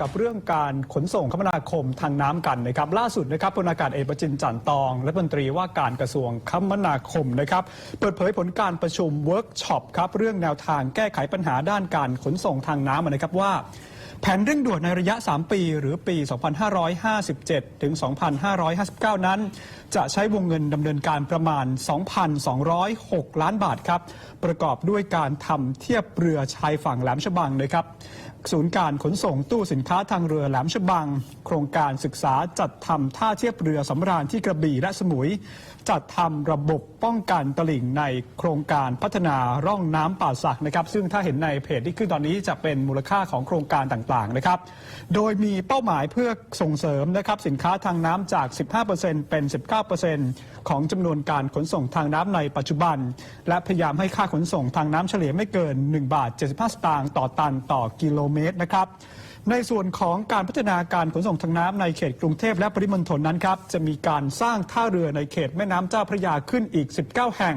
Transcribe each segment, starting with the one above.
กับเรื่องการขนส่งคมนาคมทางน้ำกันนะครับ ล่าสุดนะครับพลอากาศเอกประจินจันทร์ตองและรัฐมนตรีว่าการกระทรวงคมนาคมนะครับ เปิดเผยผลการประชุมเวิร์กช็อปครับเรื่องแนวทางแก้ไขปัญหาด้านการขนส่งทางน้ำนะครับว่าแผนเร่งด่วนในระยะ 3 ปี หรือปี 2557 ถึง 2559 นั้น จะใช้วงเงินดำเนินการประมาณ 2,206 ล้านบาทครับ ประกอบด้วยการทำเทียบเรือชายฝั่งแหลมฉบังนะครับ ศูนย์การขนส่งตู้สินค้าทางเรือแหลมฉบัง โครงการศึกษาจัดทำท่าเทียบเรือสำราญที่กระบี่และสมุย จัดทำระบบป้องกันตลิ่งในโครงการพัฒนาร่องน้ำป่าสักนะครับ ซึ่งถ้าเห็นในเพจที่ขึ้นตอนนี้จะเป็นมูลค่าของโครงการต่างๆนะครับ โดยมีเป้าหมายเพื่อส่งเสริมนะครับสินค้าทางน้ำจาก 15%เป็น 19%ของจำนวนการขนส่งทางน้ำในปัจจุบัน และพยายามให้ค่าขนส่งทางน้ำเฉลี่ยไม่เกิน 1 บาท 75 สตางค์ต่อตันต่อกิโลเมตรนะครับ ในส่วนของการพัฒนาการขนส่งทางน้ำในเขตกรุงเทพและปริมณฑลนั้นครับ จะมีการสร้างท่าเรือในเขตแม่น้ำเจ้าพระยาขึ้นอีก 19 แห่ง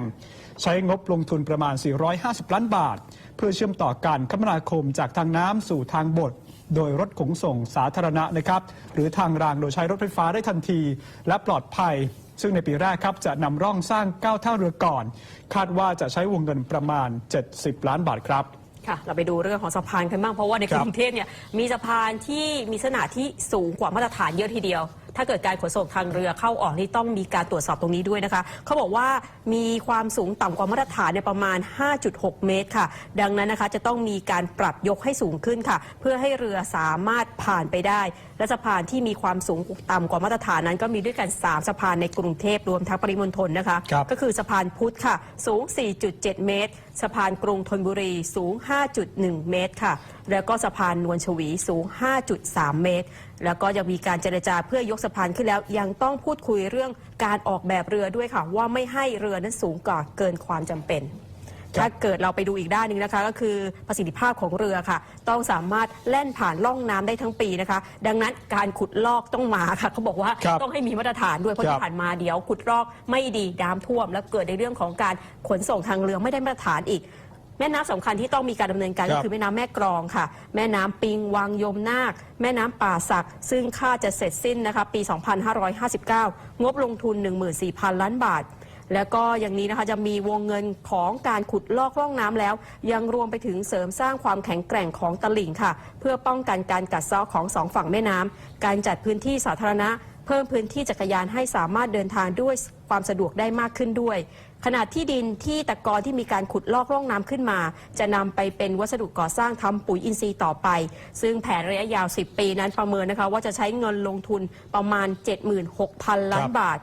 ใช้งบลงทุนประมาณ 450 ล้านบาท เพื่อเชื่อมต่อการคมนาคมจากทางน้ำสู่ทางบกโดยรถขนส่งสาธารณะนะครับ หรือทางรางโดยใช้รถไฟฟ้าได้ทันที และปลอดภัย ซึ่งในปีแรกครับจะนำร่องสร้าง 9 ท่าเรือก่อน คาดว่าจะใช้วงเงินประมาณ 70 ล้านบาทครับ ค่ะ เราไปดูเรื่องของสะพานกันบ้างเพราะว่าในกรุงเทพเนี่ยมีสะพานที่มีขนาดที่สูงกว่ามาตรฐานเยอะทีเดียว ถ้าเกิดการขนส่งทางเรือเข้าออกนี่ต้องมีการตรวจสอบตรงนี้ด้วยนะคะ เขาบอกว่ามีความสูงต่ำกว่ามาตรฐานเนี่ยประมาณ 5.6 เมตรค่ะ ดังนั้นนะคะจะต้องมีการปรับยกให้สูงขึ้นค่ะ เพื่อให้เรือสามารถผ่านไปได้ และสะพานที่มีความสูงต่ำกว่ามาตรฐานนั้น ก็มีด้วยกัน 3 สะพานในกรุงเทพรวมทั้งปริมณฑลนะคะครับก็คือสะพานพุทธค่ะ สูง 4.7 เมตร สะพานกรุงธนบุรีสูง 5.1 เมตรค่ะ แล้วก็สะพานนวลชวีสูง 5.3 เมตร แล้วก็ยังมีการเจรจาเพื่อยกสะพานขึ้นแล้ว ยังต้องพูดคุยเรื่องการออกแบบเรือด้วยค่ะ ว่าไม่ให้เรือนั้นสูงกว่าเกินความจำเป็นถ้าเกิดเราไปดูอีกด้านหนึ่งนะคะ ก็คือประสิทธิภาพของเรือค่ะ ต้องสามารถแล่นผ่านล่องน้ำได้ทั้งปีนะคะ ดังนั้นการขุดลอกต้องมาค่ะเขาบอกว่าครับต้องให้มีมาตรฐานด้วยเพราะครับที่ผ่านมาเดี๋ยวขุดลอกไม่ดีน้ำท่วม แล้วเกิดในเรื่องของการขนส่งทางเรือไม่ได้มาตรฐานอีก แม่น้ำสำคัญที่ต้องมีการดำเนินการครัก็บคือแม่น้ำแม่กรองค่ะ แม่น้ำปิงวังยมนาค แม่น้ำป่าสัก ซึ่งค่าจะเสร็จสิ้นนะคะปี 2559 งบลงทุน 14,000 ล้านบาท แล้วก็อย่างนี้นะคะจะมีวงเงินของการขุดลอกร่องน้ำแล้ว ยังรวมไปถึงเสริมสร้างความแข็งแกร่งของตลิ่งค่ะ เพื่อป้องกันการกัดเซาะของสองฝั่งแม่น้ำการจัดพื้นที่สาธารณะ เพิ่มพื้นที่จักรยานให้สามารถเดินทางด้วยความสะดวกได้มากขึ้นด้วย ขนาดที่ดินที่ตะกอนที่มีการขุดลอกร่องน้ำขึ้นมา จะนำไปเป็นวัสดุก่อสร้างทำปุ๋ยอินทรีย์ต่อไป ซึ่งแผนระยะยาว 10 ปีนั้นประเมินนะคะว่าจะใช้เงินลงทุนประมาณ 76,000 ล้าครันบบาท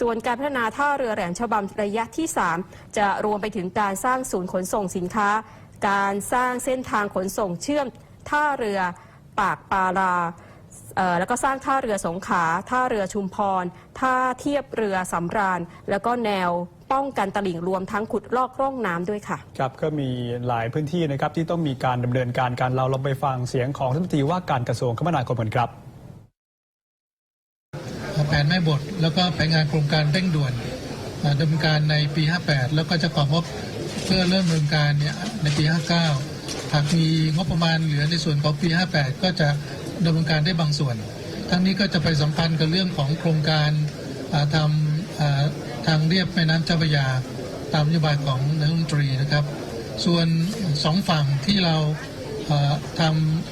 ส่วนการพัฒนาท่าเรือแหลมฉบังระยะที่ 3 จะรวมไปถึงการสร้างศูนย์ขนส่งสินค้า การสร้างเส้นทางขนส่งเชื่อม ท่าเรือปากปาราเอ่อแล้วก็สร้างท่าเรือสงขลาท่าเรือชุมพร ท่าเทียบเรือสำราญ แล้วก็แนว ป้องกันตลิ่งรวมทั้งขุดลอกร่องน้ำด้วยค่ะ ครับก็มีหลายพื้นที่นะครับที่ต้องมีการดำเนินการการเราลองไปฟังเสียงของรัฐมนตรีว่าการกระทรวงคมนาคมกันครับแผนแม่บท แล้วก็แผนงานโครงการเร่งด่วนอ่าดำเนินการในปี 58 แล้วก็จะของงบเพื่อเริ่มดำเนินการเนี่ยในปี 59 หากมีงบประมาณเหลือในส่วนของปี 58 ก็จะดำเนินการได้บางส่วน ทั้งนี้ก็จะไปสัมพันธ์กับเรื่องของโครงการอ่าทำอ่า ทางเรียบแม่น้ำเจ้าพระยา ตามนโยบายของนายกรัฐมนตรีนะครับ ส่วนสองฝั่งที่เราท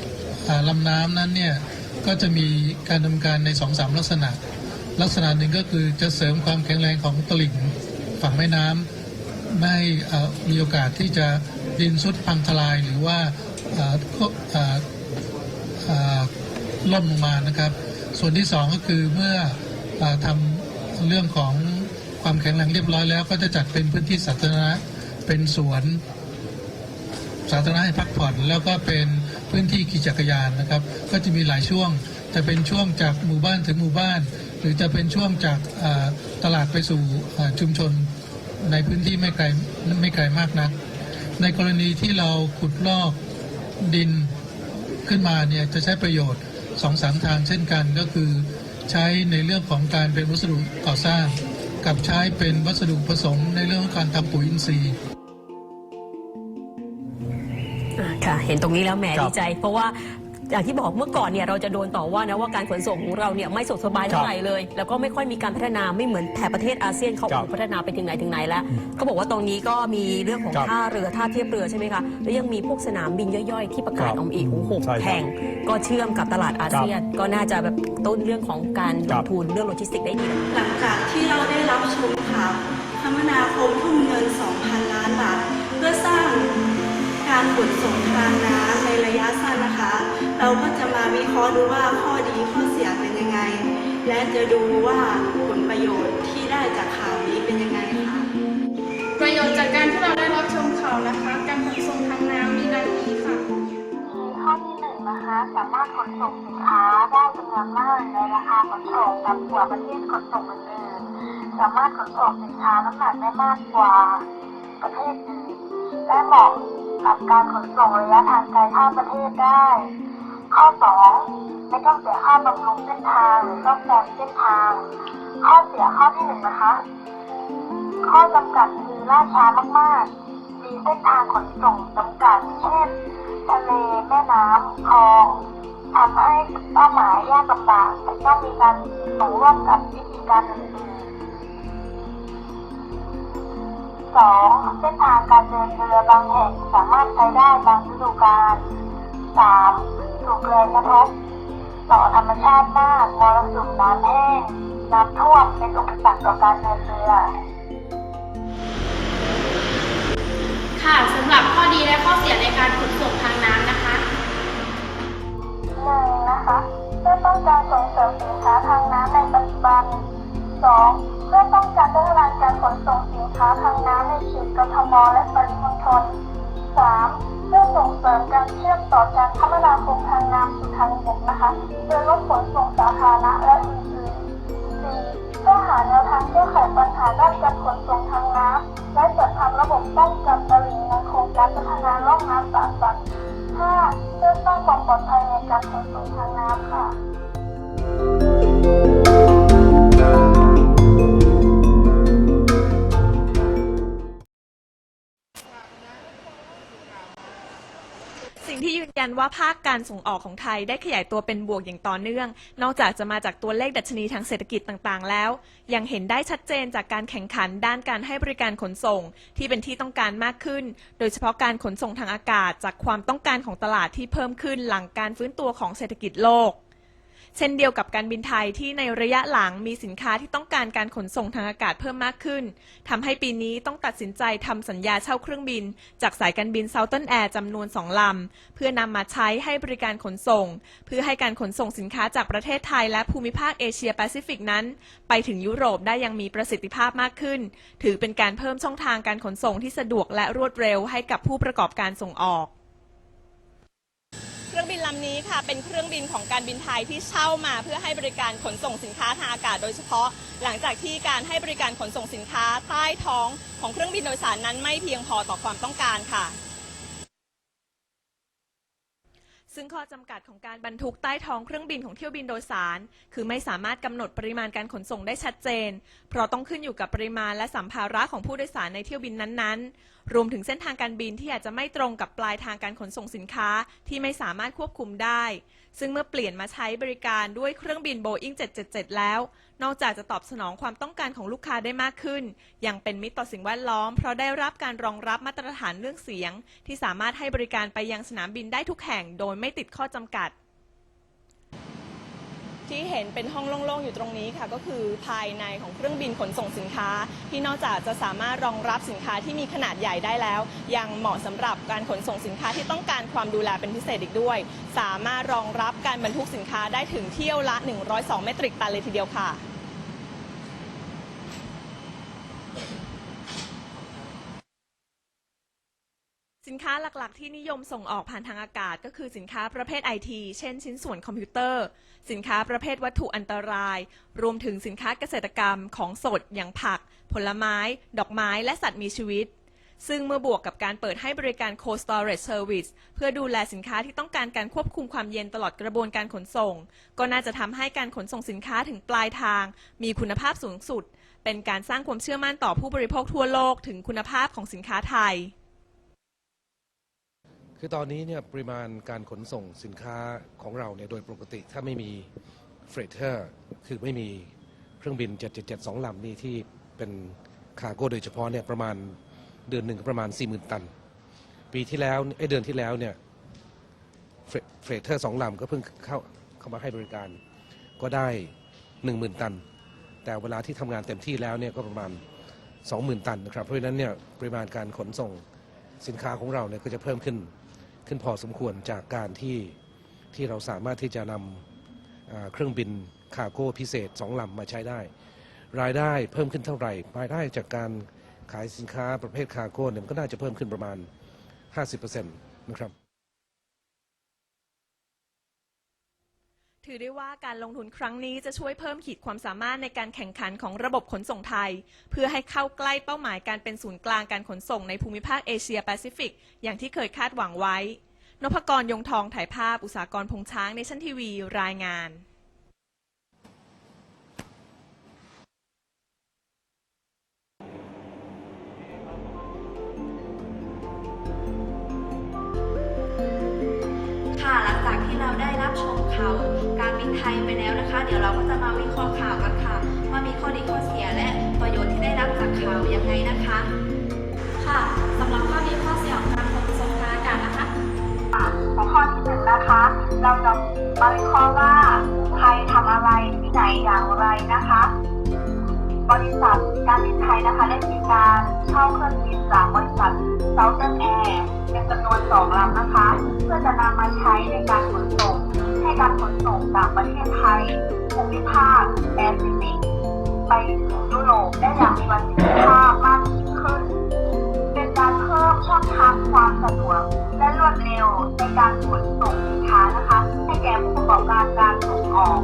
ำลำน้ำนั้นเนี่ยก็จะมีการดำเนินการในสองสามลักษณะ ลักษณะหนึ่งก็คือจะเสริมความแข็งแรงของตลิ่งฝั่งแม่น้ำไม่ให้มีโอกาสที่จะดินซุดพังทลายหรือว่าล่มลงมานะครับ ส่วนที่สองก็คือเมื่ออทำเรื่องของ ความแข็งแรงเรียบร้อยแล้ว ก็จะจัดเป็นพื้นที่สาธารณะเป็นสวน สาธารณะให้พักผ่อน แล้วก็เป็นพื้นที่ขี่จักรยานนะครับ ก็จะมีหลายช่วง จะเป็นช่วงจากหมู่บ้านถึงหมู่บ้าน หรือจะเป็นช่วงจากตลาดไปสู่ชุมชนในพื้นที่ไม่ไกลไม่ไกลมากนัก ในกรณีที่เราขุดลอกดินขึ้นมาเนี่ยจะใช้ประโยชน์สองสามทางเช่นกันก็คือ ใช้ในเรื่องของการเป็นวัสดุก่อสร้าง กับใช้เป็นวัสดุผสมในเรื่องของการทำปุ๋ยอินทรีย์ อ่าค่ะ เห็นตรงนี้แล้วแหมครับ ดีใจ เพราะว่า อย่างที่บอกเมื่อก่อนเนี่ยเราจะโดนต่อว่านะว่าการขนส่งของเราเนี่ยไม่สะดวกสบายเท่าไหร่เลย แล้วก็ไม่ค่อยมีการพัฒนาไม่เหมือนแถบประเทศอาเซียนเขาครับพัฒนาไปถึงไหนถึงไหนแล้วเขาบอกว่าตรงนี้ก็มีเรื่องของครับท่าเรือท่าเทียบเรือใช่ไหมคะแล้วยังมีพวกสนามบินย่อยๆ ที่ประกาศครับออกมาอีกโอ้โหใช่ครับแห่งก็เชื่อมกับตลาดอาเซียน ก็น่าจะแบบต้นเรื่องของการลครังบ ทุนเรื่องโลจิสติกส์ได้ดี หลังจากที่เราได้รับชมข่าวคมนาคมทุ่มเงิน 2,000 ล้านบาท เพื่อสร้างการขนส่งทางน้ำในระยะสั้นนะคะ เราก็จะมาวิเคราะห์ดูว่าข้อดีข้อเสียเป็นยังไง และจะดูว่าผลประโยชน์ที่ได้จากข่าวนี้เป็นยังไงค่ะ ประโยชน์จากการที่เราได้รับชมข่าวนะคะ การขนส่งทางน้ำมีดังนี้ค่ะ ข้อที่หนึ่งนะคะ สามารถขนส่งสินค้าได้จำนวนมากในราคาขนส่งต่ำกว่าประเทศขนส่งอื่นๆสามารถขนส่งสินค้าน้ำหนักได้มากกว่าประเทศอื่นและเหมาะกับการขนส่งระยะทางไกลข้ามประเทศได้ ข้อสองไม่ต้องเสียค่าบำรุงเส้นทางหรือซ่อมแซมเส้นทาง ข้อเสียข้อที่หนึ่งนะคะ ข้อจำกัดคือล่าช้ามากๆ มีเส้นทางขนส่งจำกัด เช่น ทะเล แม่น้ำคลองทำให้เป้าหมายยากลำบากแต่ต้องมีการส่งร่วมกับวิธีการอื่นๆสองเส้นทางการเดินเรือบางแห่งสามารถใช้ได้บางฤดูกาลสาม ถูกแรงกระทบต่อธรรมชาติมากมรสุมน้ำแห้งน้ำท่วมเป็นอุปสรรคต่อการเดินเรือ ค่ะสำหรับข้อดีและข้อเสียในการขนส่งทางน้ำนะคะหนึ่งนะคะเพื่อต้องการส่งเสริมสินค้าทางน้ำในปัจจุบันสองเพื่อต้องการพัฒนาการขนส่งสินค้าทางน้ำในเขตกทมและปริมณฑลสามเพื่อ ส่งเสริมการเชื่อมต่อการคมนาคมทางน้ำสู่ทางบกนะคะ โดยลดขนส่งสาธารณะและอื่นๆสี่เพื่อหาแนวทางแก้ไขปัญหาด้านการขนส่งทางน้ำและจัดทำระบบป้องกันตลิ่งในโครงการพัฒนาร่องน้ำสาสัตว์ห้าเพื่อสร้างความปลอดภัยในการขนส่งทางน้ำค่ะ งที่ยืนยันว่าภาคการส่งออกของไทยได้ขยายตัวเป็นบวกอย่างต่อเนื่อง นอกจากจะมาจากตัวเลขดัชนีทางเศรษฐกิจต่างๆ แล้ว ยังเห็นได้ชัดเจนจากการแข่งขันด้านการให้บริการขนส่ง ที่เป็นที่ต้องการมากขึ้น โดยเฉพาะการขนส่งทางอากาศจากความต้องการของตลาดที่เพิ่มขึ้นหลังการฟื้นตัวของเศรษฐกิจโลก เช่นเดียวกับการบินไทยที่ในระยะหลังมีสินค้าที่ต้องการการขนส่งทางอากาศเพิ่มมากขึ้นทำให้ปีนี้ต้องตัดสินใจทำสัญญาเช่าเครื่องบิน จากสายการบิน Southern Air จำนวน 2 ลำ เพื่อนำมาใช้ให้บริการขนส่ง เพื่อให้การขนส่งสินค้าจากประเทศไทยและภูมิภาคเอเชียแปซิฟิกนั้น ไปถึงยุโรปได้อยังมีประสิทธิภาพมากขึ้น ถือเป็นการเพิ่มช่องทางการขนส่งที่สะดวกและรวดเร็วให้กับผู้ประกอบการส่งออก รื่องบินลำนี้ค่ะ เป็นเครื่องบินของการบินไทยที่เช่ามาเพื่อให้บริการขนส่งสินค้าทางอากาศโดยเฉพาะ หลังจากที่การให้บริการขนส่งสินค้าใต้ท้องของเครื่องบินโดยสารนั้นไม่เพียงพอต่อความต้องการค่ะ ซึ่งข้อจำกัดของการบรรทุกใต้ท้องเครื่องบินของเที่ยวบินโดยสาร คือไม่สามารถกำหนดปริมาณการขนส่งได้ชัดเจน เพราะต้องขึ้นอยู่กับปริมาณและสัมภาระของผู้โดยสารในเที่ยวบินนั้นๆ รวมถึงเส้นทางการบินที่อาจจะไม่ตรงกับปลายทางการขนส่งสินค้าที่ไม่สามารถควบคุมได้ ซึ่งเมื่อเปลี่ยนมาใช้บริการด้วยเครื่องบิน Boeing 777 แล้ว นอกจากจะตอบสนองความต้องการของลูกค้าได้มากขึ้น ยังเป็นมิตรต่อสิ่งแวดล้อม เพราะได้รับการรองรับมาตรฐานเรื่องเสียง ที่สามารถให้บริการไปยังสนามบินได้ทุกแห่ง โดยไม่ติดข้อจำกัด ที่เห็นเป็นห้องโล่งๆอยู่ตรงนี้ค่ะ ก็คือภายในของเครื่องบินขนส่งสินค้า ที่นอกจากจะสามารถรองรับสินค้าที่มีขนาดใหญ่ได้แล้ว ยังเหมาะสำหรับการขนส่งสินค้าที่ต้องการความดูแลเป็นพิเศษอีกด้วย สามารถรองรับการบรรทุกสินค้าได้ถึงเที่ยวละ 102 เมตริกตันเลยทีเดียวค่ะ ค้าหลักๆ ที่นิยมส่งออกผ่านทางอากาศ ก็คือสินค้าประเภทไอที เช่น ชิ้นส่วนคอมพิวเตอร์ สินค้าประเภทวัตถุอันตราย รวมถึงสินค้าเกษตรกรรมของสดอย่างผัก ผลไม้ ดอกไม้ และสัตว์มีชีวิต ซึ่งเมื่อบวกกับการเปิดให้บริการ Cold Storage Service เพื่อดูแลสินค้าที่ต้องการการควบคุมความเย็นตลอดกระบวนการขนส่ง ก็น่าจะทำให้การขนส่งสินค้าถึงปลายทาง มีคุณภาพสูงสุด เป็นการสร้างความเชื่อมั่นต่อผู้บริโภคทั่วโลกถึงคุณภาพของสินค้าไทย คือตอนนี้เนี่ยปริมาณการขนส่งสินค้าของเราเนี่ยโดยปกติถ้าไม่มีเฟรเ t อร์คือไม่มีเครื่องบิน 7772 ลำนี่ที่เป็นคาร์โก้โดยเฉพาะเนี่ยประมาณเดือนหนึ่งประมาณ 40,000 ตัน ปีที่แล้วไอ้เดือนที่แล้วเนี่ยเฟรเ t อร์สองลำก็เพิ่งเข้าเข้ามาให้บริการก็ได้ 10,000 ตัน แต่เวลาที่ทำงานเต็มที่แล้วเนี่ยก็ประมาณ 20,000 ตันนะครับเพราะฉะนั้นเนี่ยปริมาณการขนส่งสินค้าของเราเนี่ยก็จะเพิ่มขึ้น ขึ้นพอสมควรจากการที่ที่เราสามารถที่จะนำเครื่องบินคาร์โก้พิเศษสองลำมาใช้ได้ รายได้เพิ่มขึ้นเท่าไหร่รายได้จากการขายสินค้าประเภทคาร์โก้เนี่ยก็น่าจะเพิ่มขึ้นประมาณ 50%นะครับ ถือได้ว่าการลงทุนครั้งนี้จะช่วยเพิ่มขีดความสามารถในการแข่งขันของระบบขนส่งไทย เพื่อให้เข้าใกล้เป้าหมายการเป็นศูนย์กลางการขนส่งในภูมิภาคเอเชียแปซิฟิก อย่างที่เคยคาดหวังไว้ นพกรยงทองถ่ายภาพอุตสาหกรพงช้างในชั้นทีวีรายงาน ยไปแล้วนะคะ เดี๋ยวเราก็จะมาวิเคราะห์ข่าวกันค่ะ ว่ามีข้อดีข้อเสียและประโยชน์ที่ได้รับจากข่าวยังไงนะคะ ค่ะสำหรับข้อดีข้อเสียของการขนส่งทางอากาศนะคะหัวข้อที่หนึ่งนะคะ เราจะมาวิเคราะห์ว่าใครทำอะไรที่ไหนอย่างไรนะคะ บริษัทการบินไทยนะคะได้มีการเช่าเครื่องบินจากบริษัท Southern Air เป็นจำนวนสองลำนะคะ เพื่อจะนำมาใช้ในการขนส่ง การขนส่งจากประเทศไทยภูมิภาคแอฟริกไปถึงยุโรปได้อย่างมีประสิทธิภาพมากยิ่งขึ้น เป็นการเพิ่มช่องทางความสะดวกและรวดเร็วในการขนส่งสินค้านะคะให้แก่ผู้ประกอบการการส่งออก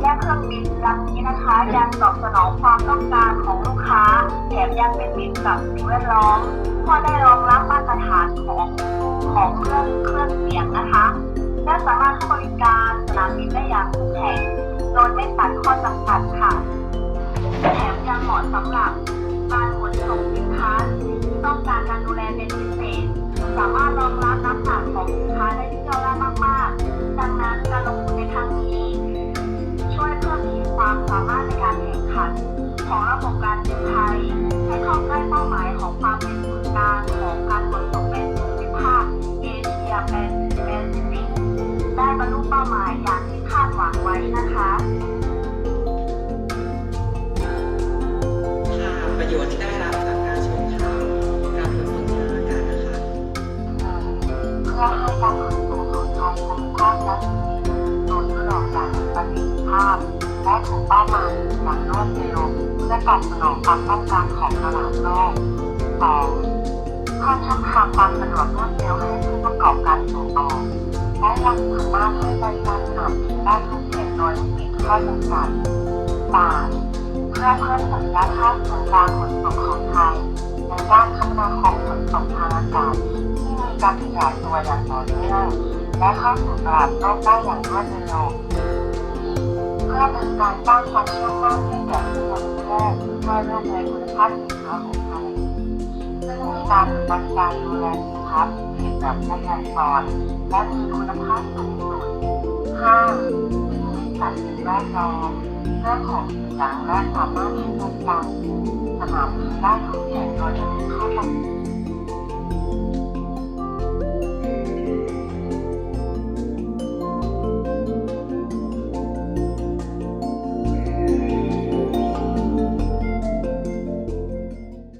และเครื่องบินลำนี้นะคะ ยังตอบสนองความต้องการของลูกค้าแถมยังเป็นมิตรกับสิ่งแวดล้อมเพราะได้รองรับมาตรฐานของของเรื่องเครื่อง ของระบบการบินไทยให้เข้าใกล้เป้าหมายของความเป็นศูนย์กลางของการขนส่งในภูมิภาคเอเชียแปซิฟิกได้บรรลุเป้าหมายอย่างที่คาดหวังไว้นะคะค่ะประโยชน์ที่ได้รับจากการชมข่าวการขนส่งทางอากาศนะคะเพื่อให้การขนส่งของไทยภูมิภาคและโดยยุโรปอย่างมีประสิทธิภาพและถูกเป้าหมายอย่างรวดเร็ว เพื่อตอบสนองความต้องการของตลาดโลก 2. เพิ่มช่องทางความสะดวกรวดเร็วให้ผู้ประกอบการส่งออกและยังสามารถให้บริการสนามบินได้ทุกเขตโดยไม่มีข้อจำกัด 3. เพื่อเพิ่มศักยภาพของการขนส่งของไทยในด้านคมนาคมขนส่งทางอากาศที่มีการขยายตัวอย่างต่อเนื่องและเข้าสู่ตลาดโลกได้อย่างรวดเร็ว พื่อเป็นการสร้างความเชื่อมั่นให้แก่ผู้บริโภคเพื่อเรื่องในคุณภาพสินค้าของไทยซึ่งมีการบริการดูแลสินค้าผลิตแบบละเอียดอ่อนและมีคุณภาพสูงสุด 5. มีสัตว์สิ่งแวดล้อมเรื่องของเสียงและสามารถให้บริการสนามบินได้ทุกแห่งโดยไม่มีข้อจำกัด